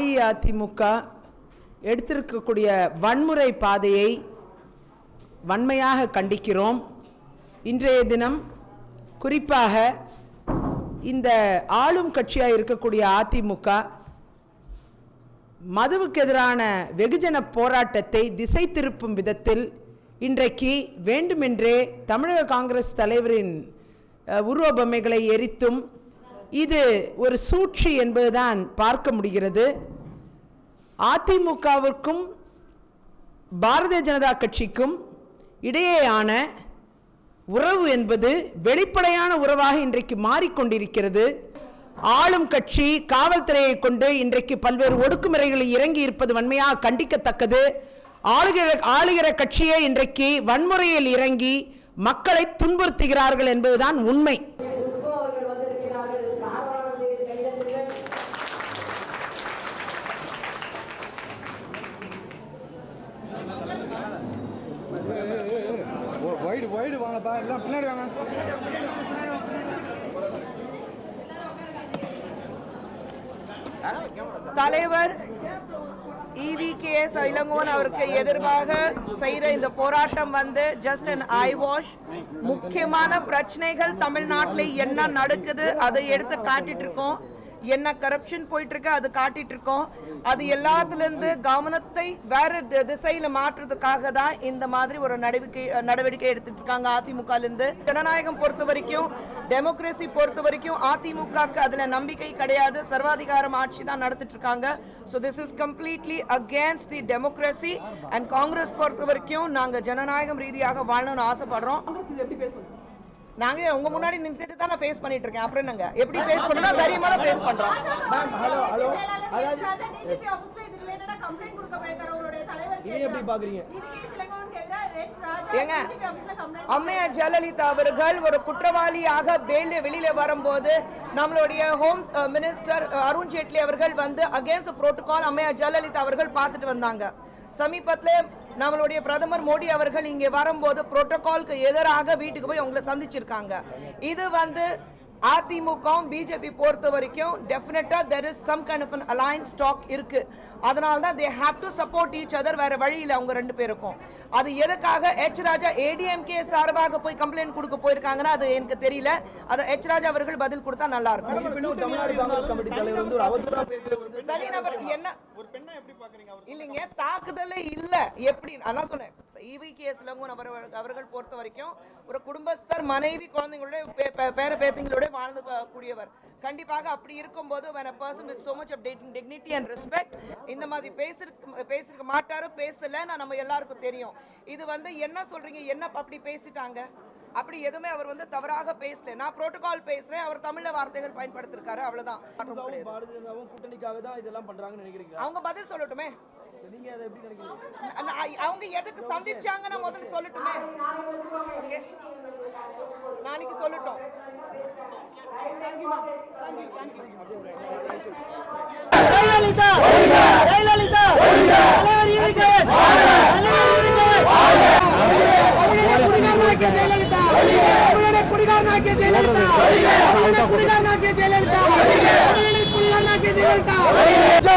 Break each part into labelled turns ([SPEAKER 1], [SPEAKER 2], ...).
[SPEAKER 1] அஇஅதிமுக எடுத்திருக்கக்கூடிய வன்முறை பாதையை வன்மையாக கண்டிக்கிறோம். இன்றைய தினம் குறிப்பாக இந்த ஆளும் கட்சியாக இருக்கக்கூடிய அதிமுக மதுவுக்கு எதிரான வெகுஜன போராட்டத்தை திசை திருப்பும் விதத்தில் இன்றைக்கு வேண்டுமென்றே தமிழக காங்கிரஸ் தலைவரின் உருவபொம்மைகளை எரித்தும் இது ஒரு சூழ்ச்சி என்பதுதான் பார்க்க முடிகிறது. அதிமுகவிற்கும் பாரதிய ஜனதா கட்சிக்கும் இடையேயான உறவு என்பது வெளிப்படையான உறவாக இன்றைக்கு மாறிக்கொண்டிருக்கிறது. ஆளும் கட்சி காவல்துறையை கொண்டு இன்றைக்கு பல்வேறு ஒடுக்குமுறைகளில் இறங்கி இருப்பது வன்மையாக கண்டிக்கத்தக்கது. ஆளுகிற ஆளுகிற கட்சியே இன்றைக்கு வன்முறையில் இறங்கி மக்களை துன்புறுத்துகிறார்கள் என்பதுதான் உண்மை.
[SPEAKER 2] வாங்கப்பா எல்லாம் பின்னாடி வாங்க.
[SPEAKER 3] தலைவர் இவி கே எஸ் அவருக்கு எதிர்வாக செய்த இந்த போராட்டம் வந்து ஜஸ்ட் அன் ஐ வாஷ் முக்கியமான பிரச்சனைகள் தமிழ்நாட்டில் என்ன நடக்குது அதை எடுத்து காட்டிட்டு இருக்கோம். என்ன கரப்ஷன் போயிட்டு இருக்கு அது காட்டிட்டு இருக்கோம் அது எல்லாத்துல இருந்து கவனத்தை வேற திசையில மாற்றுறதுக்காக தான் இந்த மாதிரி ஒரு நடவடிக்கை நடவடிக்கை எடுத்துட்டு இருக்காங்க அதிமுக இருந்து ஜனநாயகம் பொறுத்த வரைக்கும் டெமோக்ரஸி பொறுத்த வரைக்கும் அதிமுகக்கு அதுல நம்பிக்கை கிடையாது. சர்வாதிகாரம் ஆட்சி தான் நடத்திட்டு இருக்காங்க so this is completely against the democracy and Congress பொறுத்த வரைக்கும் நாங்க ஜனநாயகம் ரீதியாக வாழணும்னு ஆசைப்படுறோம். நாங்க உங்க முன்னாடி நின்றுட்டு தான் நான் ஃபேஸ் பண்ணிட்டு இருக்கேன். அப்புறம் என்னங்க? எப்படி ஃபேஸ் பண்ணணும் தைரியமா தான் ஃபேஸ் பண்றோம்
[SPEAKER 2] ஹலோ ஹலோ அதாவது
[SPEAKER 4] டிஜிபி ஆபீஸ்ல இது ரிலேட்டடா கம்ப்ளைண்ட் கொடுக்க போயிருக்காரு உங்களுடைய தலைவர்
[SPEAKER 2] இதை எப்படி பாக்குறீங்க?
[SPEAKER 3] ஏங்க அம்மையார் ஜெயலலிதா அவர்கள் ஒரு குற்றவாளியாக பெயில வெளியில வரும்போது நம்மளுடைய ஹோம் மினிஸ்டர் அருண் ஜேட்லி அவர்கள் வந்து அகேன்ஸ்ட் புரோட்டோகால் அம்மையார் ஜெயலலிதா அவர்கள் பார்த்துட்டு வந்தாங்க. சமீபத்துல நம்மளுடைய பிரதமர் மோடி அவர்கள் இங்கே வரும்போது புரோட்டோகால்க்கு எதிராக வீட்டுக்கு போய் உங்களை சந்திச்சிருக்காங்க. இது வந்து அதிமுக பிஜேபி பொறுத்த வரைக்கும் டெஃபினட்டா there is some kind of an alliance stock இருக்கு. அதனால தான் they have to support each other வேற வழி இல்லை அவங்க ரெண்டு பேருக்கும். அது எதுக்காக? எச் ராஜா ஏடிஎம்கே சார்பாக போய் கம்ப்ளைண்ட் கொடுக்க போயிருக்காங்கன்னா அது எனக்கு தெரியல. அதை எச் ராஜா அவர்கள் பதில் கொடுத்தா நல்லா இருக்கும். தனிநபர் என்ன? இல்லைங்க தாக்குதலே இல்ல. எப்படி? அதான் சொன்னேன். இவி கேஸ் லங்கூன் அவர்கள் அவர்கள் பொறுத்த வரைக்கும் ஒரு குடும்பஸ்தர் மனைவி குழந்தைங்களோட பே- பே- பேர பேத்திங்களோட வாழ்ந்து கூடியவர். கண்டிப்பாக அப்படி இருக்கும்போது person with so much of dig- dignity and respect இந்த மாதிரி பேசிருக்க பேசிருக்க மாட்டாரு பேசல நான் நம்ம எல்லாருக்கும் தெரியும். இது வந்து என்ன சொல்றீங்க என்ன அப்படி பேசிட்டாங்க? அப்படி எதுவுமே அவர் வந்து தவறாக பேசல. நான் புரோட்டோகால் பேசுறேன் அவர் தமிழ்ல வார்த்தைகள் பயன்படுத்திருக்காரு அவ்வளவுதான்.
[SPEAKER 2] கூட்டணிக்காக தான் இதெல்லாம் பண்றாங்கன்னு நினைக்கிறீங்களா?
[SPEAKER 3] அவங்க பதில் சொல்லட்டுமே.
[SPEAKER 2] நீங்க அதை எப்படி நினைக்கிறீங்க?
[SPEAKER 3] அவங்க எதுக்கு சந்திச்சாங்கன்னு முதல்ல சொல்லட்டுமே? நாளைக்கு சொல்லட்டும்.
[SPEAKER 5] ஜெயலலிதா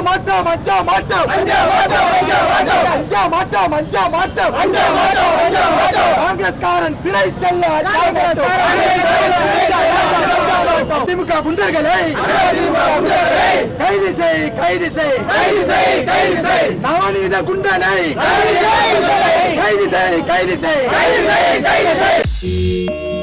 [SPEAKER 2] மாட்டோம் அஞ்சா மாட்டோம் அஞ்சா மாட்டோம் அஞ்சா மாட்டோம் அஞ்சா மாட்டோம் அஞ்சா மாட்டோம் அஞ்சா மாட்டோம் அஞ்சா மாட்டோம் காங்கிரஸ்காரன் சிறை செல்ல திமுக குண்டர்களை. கைது செய் கைது செய். கைது செய் கைது செய். நவநீத குண்டனை. கைது செய் கைது செய். கைது செய் கைது செய்.